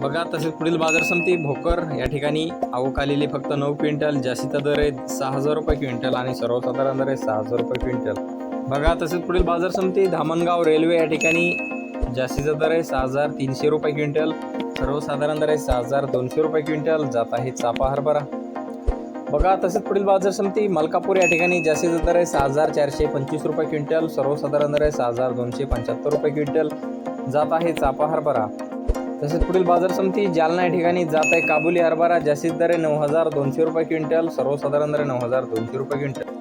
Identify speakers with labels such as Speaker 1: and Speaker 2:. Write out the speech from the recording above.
Speaker 1: बघा तसेच पुढील बाजार समिती भोकर या ठिकाणी आवक आलेली फक्त नऊ क्विंटल जास्तीचा दर आहे सहा हजार रुपये क्विंटल आणि सर्वसाधारण दर आहे सहा हजार रुपये क्विंटल. बघा तसेच पुढील बाजार समिती धामणगाव रेल्वे या ठिकाणी जास्तीचा दर आहे सहा हजार तीनशे रुपये क्विंटल सर्वसाधारण दर आहे सहा हजार दोनशे रुपये क्विंटल जात आहे चापा हरभरा. बघा तसेच पुढील बाजार समिती मलकापूर या ठिकाणी जास्तीचा दर आहे सहा हजार चारशे पंचवीस रुपये क्विंटल सर्वसाधारण दर आहे सहा हजार दोनशे पंच्याहत्तर रुपये क्विंटल जात आहे चापा हरभरा. तसेच पुढील बाजार समिती जालना या ठिकाणी जात आहे. काबुली हरभरा जास्तीत दरे नऊ हजार दोनशे रुपये क्विंटल सर्वसाधारण दरे नऊ हजार दोनशे रुपये क्विंटल.